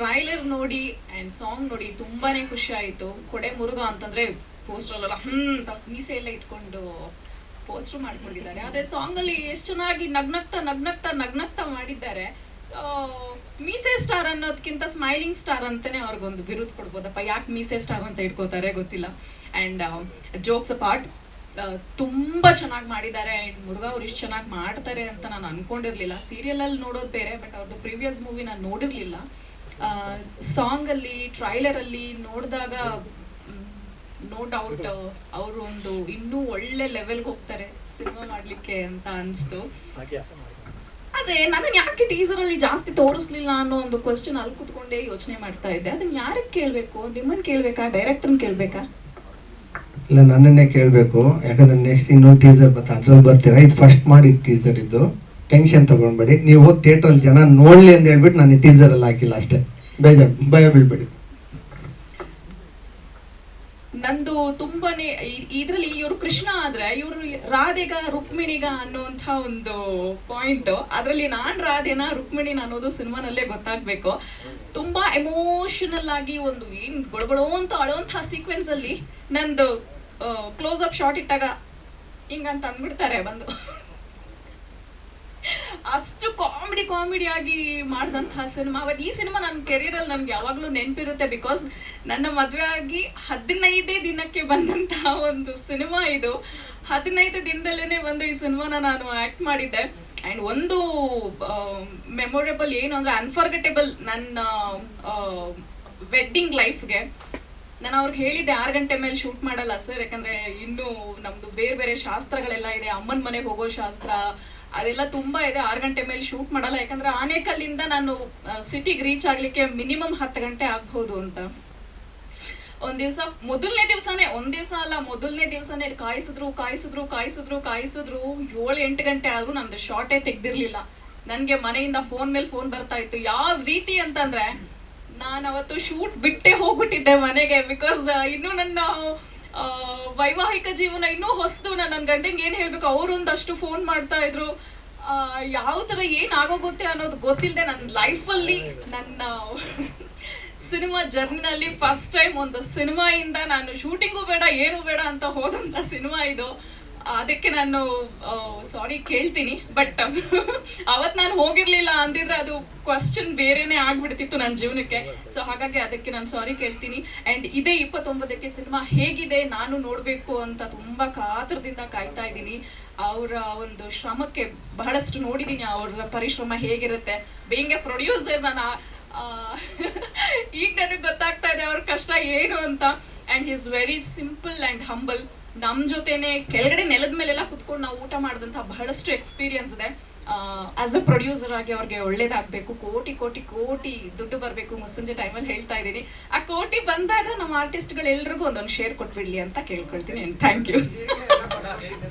Trailer ನೋಡಿ and song ನೋಡಿ ತುಂಬಾನೇ ಖುಷಿ ಆಯಿತು. ಕೊಡೆ ಮುರುಗ ಅಂತಂದ್ರೆ ಪೋಸ್ಟರ್ ಅಲ್ಲ ಹ್ಮ್ ಮೀಸೆ ಎಲ್ಲ ಇಟ್ಕೊಂಡು ಪೋಸ್ಟರ್ ಮಾಡ್ಕೊಂಡಿದ್ದಾರೆ ಅದೇ ಸಾಂಗ್ ಅಲ್ಲಿ ಎಷ್ಟು ಚೆನ್ನಾಗಿ ನಗ್ನಗ್ತಾ ನಗ್ನಗ್ತಾ ನಗ್ನಗ್ತಾ ಮಾಡಿದ್ದಾರೆ. ಮೀಸೆ ಸ್ಟಾರ್ ಅನ್ನೋದಕ್ಕಿಂತ ಸ್ಮೈಲಿಂಗ್ ಸ್ಟಾರ್ ಅಂತಾನೆ ಅವ್ರಿಗೊಂದು ಬಿರುದು ಕೊಡ್ಬೋದಪ್ಪ. ಯಾಕೆ ಮೀಸೆ ಸ್ಟಾರ್ ಅಂತ ಇಟ್ಕೋತಾರೆ ಗೊತ್ತಿಲ್ಲ. ಅಂಡ್ ಜೋಕ್ಸ್ ಪಾರ್ಟ್ ತುಂಬಾ ಚೆನ್ನಾಗಿ ಮಾಡಿದ್ದಾರೆ. ಅಂಡ್ ಮುರುಘಾ ಅವ್ರು ಇಷ್ಟು ಚೆನ್ನಾಗಿ ಮಾಡ್ತಾರೆ ಅಂತ ನಾನು ಅನ್ಕೊಂಡಿರ್ಲಿಲ್ಲ. ಸೀರಿಯಲ್ ಅಲ್ಲಿ ನೋಡೋದು ಬೇರೆ ಬಟ್ ಅವ್ರದ್ದು ಪ್ರೀವಿಯಸ್ ಮೂವಿ ನಾನು ನೋಡಿರ್ಲಿಲ್ಲ. ಸಾಂಗ್ ಅಲ್ಲಿ ಟ್ರೈಲರ್ ಅಲ್ಲಿ ನೋಡಿದಾಗ ನೋ ಡೌಟ್ ಅವರು ಒಂದು ಇನ್ನೂ ಒಳ್ಳೆ ಲೆವೆಲ್ಗೆ ಹೋಗ್ತಾರೆ ಸಿನಿಮಾ ಮಾಡ್ಲಿಕ್ಕೆ ಅಂತ ಅನ್ಸ್ತು. ಅದೇ ನನ್ನ ಯಾಕೆ ಟೀಸರ್ ಅಲ್ಲಿ ಜಾಸ್ತಿ ತೋರಿಸ್ಲಿಲ್ಲ ಅನ್ನೋ ಒಂದು ಕ್ವಶನ್ ಅಲ್ಲಿ ಕುತ್ಕೊಂಡೇ ಯೋಚನೆ ಮಾಡ್ತಾ ಇದ್ದೆ. ಅದನ್ನ ಯಾರಿಗೆ ಕೇಳ್ಬೇಕು? ನಿಮ್ಮನ್ ಕೇಳ್ಬೇಕಾ? ಡೈರೆಕ್ಟರ್ನ ಕೇಳ್ಬೇಕಾ? ಇಲ್ಲ ನನ್ನನ್ನೇ ಕೇಳಬೇಕು. ಯಾಕಂದ್ರೆ ನೆಕ್ಸ್ಟ್ ಇನ್ನೊಂದು ಟೀಸರ್ ಬರ್ತಾ ಅದ್ರಲ್ಲಿ ಬರ್ತೀರಾ? ಇದು ಫಸ್ಟ್ ಮಾಡಿ ಟೀಸರ್ ಇದು ಟೆನ್ಷನ್ ತಗೊಂಡ್ಬೇಡಿ. ನೀವು ಥಿಯೇಟ್ರಲ್ಲಿ ಜನ ನೋಡ್ಲಿ ಅಂತ ಹೇಳ್ಬಿಟ್ಟು ನಾನು ಟೀಸರ್ ಅಲ್ಲಿ ಹಾಕಿಲ್ಲ ಅಷ್ಟೇ. ಬೇಜಾರು, ಭಯ ಬೀಳ್ಬೇಡಿ. ನಂದು ತುಂಬಾನೇ ಇದ್ರಲ್ಲಿ ಇವರು ಕೃಷ್ಣ ಆದ್ರೆ ಇವರು ರಾಧೆಗ, ರುಕ್ಮಿಣಿಗ ಅನ್ನುವಂತ ಒಂದು ಪಾಯಿಂಟ್ ಅದ್ರಲ್ಲಿ ನಾನ್ ರಾಧೆನ, ರುಕ್ಮಿಣಿನ ಅನ್ನೋದು ಸಿನಿಮಾನಲ್ಲೇ ಗೊತ್ತಾಗ್ಬೇಕು. ತುಂಬಾ ಎಮೋಷನಲ್ ಆಗಿ ಒಂದು ಏನ್ ಗೊಳಗೊಳೋ ಅಂತ ಸೀಕ್ವೆನ್ಸ್ ಅಲ್ಲಿ ನಂದು ಕ್ಲೋಸ್ ಅಪ್ ಶಾರ್ಟ್ ಇಟ್ಟಾಗ ಹಿಂಗಂತ ಅಂದ್ಬಿಡ್ತಾರೆ ಬಂದು. ಅಷ್ಟು ಕಾಮಿಡಿ ಕಾಮಿಡಿ ಆಗಿ ಮಾಡಿದಂತಹ ಸಿನಿಮಾ ಬಟ್ ಈ ಸಿನಿಮಾ ನನ್ನ ಕೆರಿಯರಲ್ಲಿ ನನ್ಗೆ ಯಾವಾಗಲೂ ನೆನಪಿರುತ್ತೆ ಬಿಕಾಸ್ ನನ್ನ ಮದುವೆ ಆಗಿ ಹದಿನೈದೇ ದಿನಕ್ಕೆ ಬಂದಂತಹ ಒಂದು ಸಿನಿಮಾ ಇದು. ಹದಿನೈದು ದಿನದಲ್ಲೇ ಬಂದು ಈ ಸಿನಿಮಾನ ನಾನು ಆಕ್ಟ್ ಮಾಡಿದ್ದೆ. ಆ್ಯಂಡ್ ಒಂದು ಮೆಮೊರೇಬಲ್ ಏನು ಅಂದ್ರೆ ಅನ್ಫರ್ಗೆಟೇಬಲ್ ನನ್ನ ವೆಡ್ಡಿಂಗ್ ಲೈಫ್ಗೆ ನಾನು ಅವ್ರಿಗೆ ಹೇಳಿದ್ದೆ ಆರು ಗಂಟೆ ಮೇಲೆ ಶೂಟ್ ಮಾಡಲ್ಲ ಸರ್ ಯಾಕಂದ್ರೆ ಇನ್ನು ನಮ್ದು ಬೇರೆ ಬೇರೆ ಶಾಸ್ತ್ರಗಳೆಲ್ಲ ಇದೆ, ಅಮ್ಮನ ಮನೆಗೆ ಹೋಗೋ ಶಾಸ್ತ್ರ, ಅದೆಲ್ಲ ತುಂಬಾ ಇದೆ, ಆರು ಗಂಟೆ ಮೇಲೆ ಶೂಟ್ ಮಾಡಲ್ಲ, ಯಾಕಂದ್ರೆ ಆನೇಕಲ್ಲಿಂದ ನಾನು ಸಿಟಿಗೆ ರೀಚ್ ಆಗ್ಲಿಕ್ಕೆ ಮಿನಿಮಮ್ ಹತ್ತು ಗಂಟೆ ಆಗ್ಬಹುದು ಅಂತ. ಒಂದ್ ದಿವ್ಸ, ಮೊದಲನೇ ದಿವಸನೇ, ಒಂದ್ ದಿವ್ಸ ಅಲ್ಲ, ಮೊದಲನೇ ದಿವ್ಸನೇ ಕಾಯಿಸಿದ್ರು ಕಾಯಿಸಿದ್ರು ಕಾಯಿಸಿದ್ರು ಕಾಯಿಸಿದ್ರು, ಏಳು ಎಂಟು ಗಂಟೆ ಆದ್ರೂ ನಂದು ಶಾರ್ಟೇ ತೆಗ್ದಿರ್ಲಿಲ್ಲ. ನನ್ಗೆ ಮನೆಯಿಂದ ಫೋನ್ ಮೇಲೆ ಫೋನ್ ಬರ್ತಾ ಇತ್ತು. ಯಾವ ರೀತಿ ಅಂತಂದ್ರೆ ನಾನು ಅವತ್ತು ಶೂಟ್ ಬಿಟ್ಟೆ ಹೋಗ್ಬಿಟ್ಟಿದ್ದೆ ಮನೆಗೆ ಬಿಕಾಸ್ ಇನ್ನೂ ನನ್ನ ವೈವಾಹಿಕ ಜೀವನ ಇನ್ನೂ ಹೊಸದು. ನಾನು ನನ್ನ ಗಂಡಂಗೆ ಏನು ಹೇಳ್ಬೇಕು, ಅವರು ಒಂದಷ್ಟು ಫೋನ್ ಮಾಡ್ತಾ ಇದ್ರು. ಯಾವ ಥರ ಏನಾಗೋಗುತ್ತೆ ಅನ್ನೋದು ಗೊತ್ತಿಲ್ಲದೆ ನನ್ನ ಲೈಫಲ್ಲಿ ನನ್ನ ಸಿನಿಮಾ ಜರ್ನಿನಲ್ಲಿ ಫಸ್ಟ್ ಟೈಮ್ ಒಂದು ಸಿನಿಮಾಯಿಂದ ನಾನು ಶೂಟಿಂಗು ಬೇಡ, ಏನು ಬೇಡ ಅಂತ ಹೋದಂಥ ಸಿನಿಮಾ ಇದು. ಅದಕ್ಕೆ ನಾನು ಸಾರಿ ಕೇಳ್ತೀನಿ ಬಟ್ ಅವತ್ ನಾನು ಹೋಗಿರ್ಲಿಲ್ಲ ಅಂದಿದ್ರೆ ಅದು ಕ್ವಶನ್ ಬೇರೆನೆ ಆಗ್ಬಿಡ್ತಿತ್ತು ನನ್ನ ಜೀವನಕ್ಕೆ. ಸೊ ಹಾಗಾಗಿ ಅದಕ್ಕೆ ನಾನು ಸಾರಿ ಕೇಳ್ತೀನಿ. ಅಂಡ್ ಇದೇ ಇಪ್ಪತ್ತೊಂಬತ್ತಕ್ಕೆ ಸಿನಿಮಾ ಹೇಗಿದೆ, ನಾನು ನೋಡ್ಬೇಕು ಅಂತ ತುಂಬಾ ಕಾತರದಿಂದ ಕಾಯ್ತಾ ಇದ್ದೀನಿ. ಅವರ ಒಂದು ಶ್ರಮಕ್ಕೆ ಬಹಳಷ್ಟು ನೋಡಿದ್ದೀನಿ, ಅವರ ಪರಿಶ್ರಮ ಹೇಗಿರುತ್ತೆ. ಬೇಂಗೆ ಪ್ರೊಡ್ಯೂಸರ್ ನಾನು ಈಗ ನನಗೆ ಗೊತ್ತಾಗ್ತಾ ಇದೆ ಅವ್ರ ಕಷ್ಟ ಏನು ಅಂತ. And is very simple and humble ನಮ್ ಜೊತೆನೆ ಕೆಳಗಡೆ ನೆಲದ ಮೇಲೆಲ್ಲ ಕುತ್ಕೊಂಡು ನಾವು ಊಟ ಮಾಡಿದಂತ ಬಹಳಷ್ಟು ಎಕ್ಸ್ಪೀರಿಯನ್ಸ್ ಇದೆ. ಆಸ್ ಅ ಪ್ರೊಡ್ಯೂಸರ್ ಆಗಿ ಅವ್ರಿಗೆ ಒಳ್ಳೇದಾಗ್ಬೇಕು. ಕೋಟಿ ಕೋಟಿ ಕೋಟಿ ದುಡ್ಡು ಬರಬೇಕು ಮುಸ್ಸಂಜೆ ಟೈಮಲ್ಲಿ ಹೇಳ್ತಾ ಇದ್ದೀನಿ. ಆ ಕೋಟಿ ಬಂದಾಗ ನಮ್ಮ ಆರ್ಟಿಸ್ಟ್ಗಳೆಲ್ರಿಗೂ ಒಂದೊಂದು ಶೇರ್ ಕೊಟ್ಬಿಡ್ಲಿ ಅಂತ ಕೇಳ್ಕೊಳ್ತೀನಿ. Thank you